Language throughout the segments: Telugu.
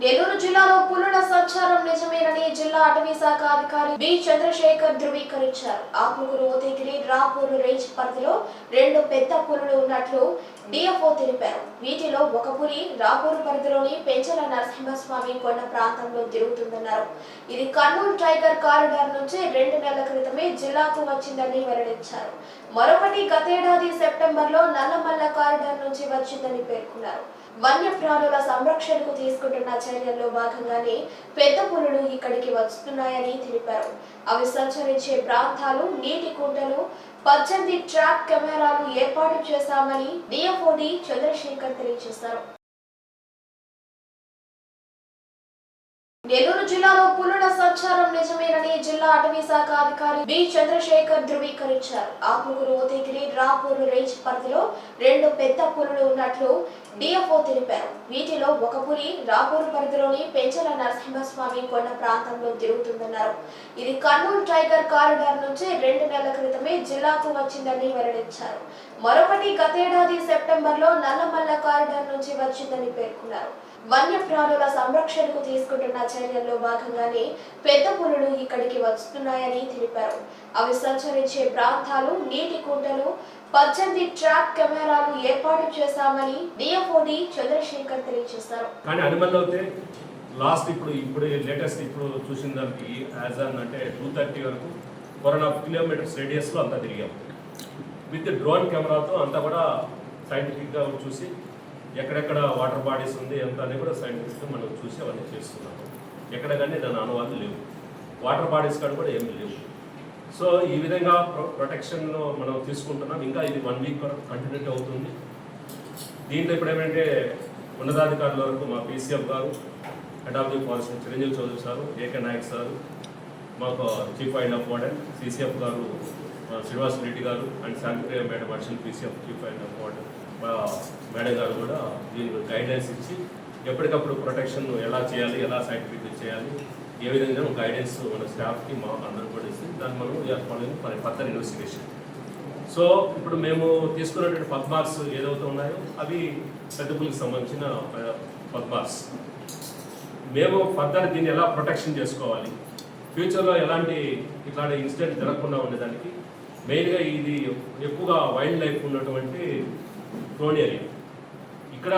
నెల్లూరు జిల్లాలో పులుల సంచారం నిజమేనని జిల్లా అటవీ శాఖ అధికారి బి చంద్రశేఖర్ ధృవీకరించారు. ఆత్మకూరు ఉదయగిరి రాపూరు రేంజ్ పరిధిలో రెండు పెద్ద పులులు ఉన్నట్లు డిఎఫ్ఓ తెలిపారు. వీటిలో ఒక పులి రాపూర్ పరిధిలోని పెంచల నరసింహస్వామి కొండ ప్రాంతంలో తిరుగుతుందన్నారు. ఇది కర్నూలు టైగర్ కారిడార్ నుంచి రెండు నెలల క్రితమే జిల్లాకు వచ్చిందని వెల్లడించారు. మరొకటి గతేడాది సెప్టెంబర్లో నల్లమల్ల కారిడార్ నుంచి వచ్చిందని పేర్కొన్నారు. వన్యప్రాణుల సంరక్షణకు తీసుకుంటున్న చర్యల్లో భాగంగానే పెద్ద పులులు ఇక్కడికి వస్తున్నాయని తెలిపారు. అవి సంచరించే ప్రాంతాలు నీటి కుంటలు పద్దెనిమిది ట్రాప్ కెమెరాలు ఏర్పాటు చేశామని డిఎఫ్ఓడి చంద్రశేఖర్ తెలియజేశారు. నెల్లూరు జిల్లాలో పులుల సంచారం జిల్లా అటవీ శాఖ అధికారి బి చంద్రశేఖర్ ధృవీకరించారు. ఆత్మకూరు ఉదయగిరి రాపూర్ రేంజ్ పరిధిలో రెండు పెద్ద పులులు ఉన్నట్లు డిఎఫ్ఓ తెలిపారు. వీటిలో ఒక పులి రాపూర్ పరిధిలోని పెంచల నరసింహస్వామి కొండ ప్రాంతంలో తిరుగుతుందన్నారు. ఇది కర్నూలు టైగర్ కారిడార్ నుంచి రెండు నెలల క్రితమే జిల్లాకు వచ్చిందని వెల్లడించారు. మరొకటి గతేడాది సెప్టెంబర్లో నల్లమల్ల కారిడార్ నుంచి వచ్చిందని పేర్కొన్నారు. వన్యప్రాణుల సంరక్షణకు తీసుకుంటున్న చర్యల్లో భాగంగానే పెద్ద పులులు ఇక్కడికి వస్తున్నాయని తెలిపారు. అవి సంచరించే ప్రాంతాలు నీటి కుంటలు పద్దెనిమిది ట్రాక్ కెమెరాలు ఏర్పాటు చేశామని డిఎఫ్ఓడి చంద్రశేఖర్ తెలియజేశారు. కానీ అనిమల్ అయితే లాస్ట్ ఇప్పుడు ఇప్పుడు లేటెస్ట్ ఇప్పుడు చూసిన దానికి యాజ్ అన్ అంటే టూ థర్టీ వరకు ఫోర్ అండ్ హాఫ్ కిలోమీటర్స్ రేడియస్లో అంతా తిరిగాం. విత్ డ్రోన్ కెమెరాతో అంతా కూడా సైంటిఫిక్గా చూసి ఎక్కడెక్కడ వాటర్ బాడీస్ ఉంది ఎంత అని కూడా సైంటిస్ట్ మనం చూసి అవన్నీ చేస్తున్నాము. ఎక్కడ కానీ దాని అనువాదాలు లేవు. వాటర్ బాడీస్ కాడ కూడా ఏమీ లేవు. సో ఈ విధంగా ప్రొ ప్రొటెక్షన్ మనం తీసుకుంటున్నాం. ఇంకా ఇది వన్ వీక్ కంటిన్యూట్ అవుతుంది. దీంట్లో ఇప్పుడు ఏమంటే ఉన్నతాధికారుల వరకు మా పీసీఎఫ్ గారు head of the forest Chiranjeevi Chowdary sir AK Nayak sir మాకు chief wild of warden CCF గారు ఆ, శ్రీనివాస్ రెడ్డి గారు and Shantipriya madam additional PCF chief wild of warden మా మేడం గారు కూడా దీనికి గైడెన్స్ ఇచ్చి ఎప్పటికప్పుడు ప్రొటెక్షన్ ఎలా చేయాలి ఎలా సైంటిఫిక్ చేయాలి ఏ విధంగా గైడెన్స్ మన స్టాఫ్కి మా అందరూ కూడా ఇస్తే దాన్ని మనం ఏర్పడలేదు ఫర్ ఫర్దర్ ఇన్వెస్టిగేషన్ సో ఇప్పుడు మేము తీసుకున్నటువంటి పద్మార్స్ ఏదైతే ఉన్నాయో అవి పెద్దపులకు సంబంధించిన పద్మార్స్ మేము ఫర్దర్ దీన్ని ఎలా ప్రొటెక్షన్ చేసుకోవాలి? ఫ్యూచర్లో ఎలాంటి ఇట్లాంటి ఇన్సిడెంట్ జరగకుండా ఉండేదానికి మెయిన్గా ఇది ఎక్కువగా వైల్డ్ లైఫ్ ఉన్నటువంటి ప్రోన్ ఏరియా ఇక్కడ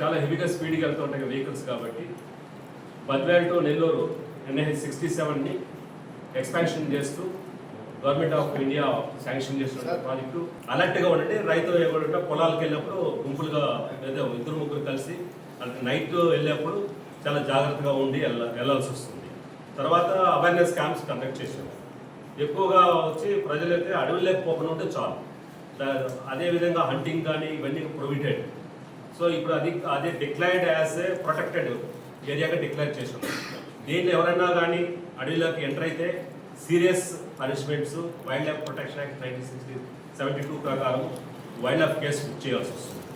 చాలా హెవీగా స్పీడ్గా వెళ్తూ ఉంటాయి వెహికల్స్ కాబట్టి Badvel to Nellore NIH sixty సెవెన్ని expansion చేస్తూ గవర్నమెంట్ ఆఫ్ ఇండియా శాంక్షన్ చేసిన ప్రాజెక్టు. అలర్ట్గా ఉండండి రైతు ఏమంటే పొలాలకు వెళ్ళినప్పుడు గుంపులుగా లేదా ఇద్దరు ముగ్గురు కలిసి అంటే నైట్ వెళ్ళేప్పుడు చాలా జాగ్రత్తగా ఉండి వెళ్ళ వెళ్ళాల్సి వస్తుంది. తర్వాత అవేర్నెస్ క్యాంప్స్ కండక్ట్ చేసాం ఎక్కువగా వచ్చి ప్రజలైతే అడవుల్లోకి పోకుండా ఉంటే చాలు. అదేవిధంగా హంటింగ్ కానీ ఇవన్నీ ప్రొవిటెడ్ సో ఇప్పుడు అది అదే డిక్లైర్డ్ యాజ్ ఏ ప్రొటెక్టెడ్ ఏరియాగా డిక్లేర్ చేసాం దీంట్లో ఎవరైనా కానీ అడవిలోకి ఎంటర్ అయితే serious punishments wild life protection act nineteen sixty seventy two ప్రకారం వైల్డ్ లైఫ్ కేసు బుక్ చేయాల్సి వస్తుంది.